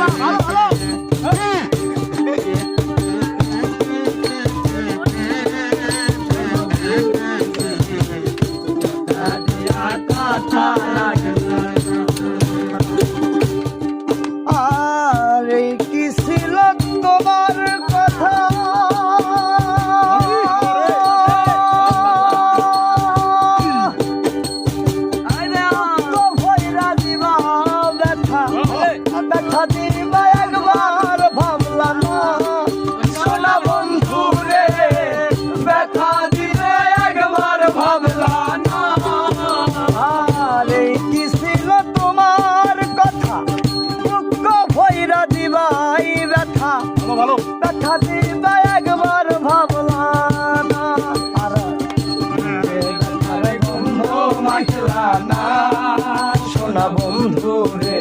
আর ব্যথা দিবা একবার ভাবলা না। সোনা বন্ধু রে ব্যথা দিবে একবার ভাবলা না। আর কি ছিল তোমার কথা? দুঃখ ভৈরা দিবাই ব্যথা। ব্যথা দিবা একবার ভাবলা না। আর ব্যথার গন্ধ মাখলা না। সোনা বন্ধু রে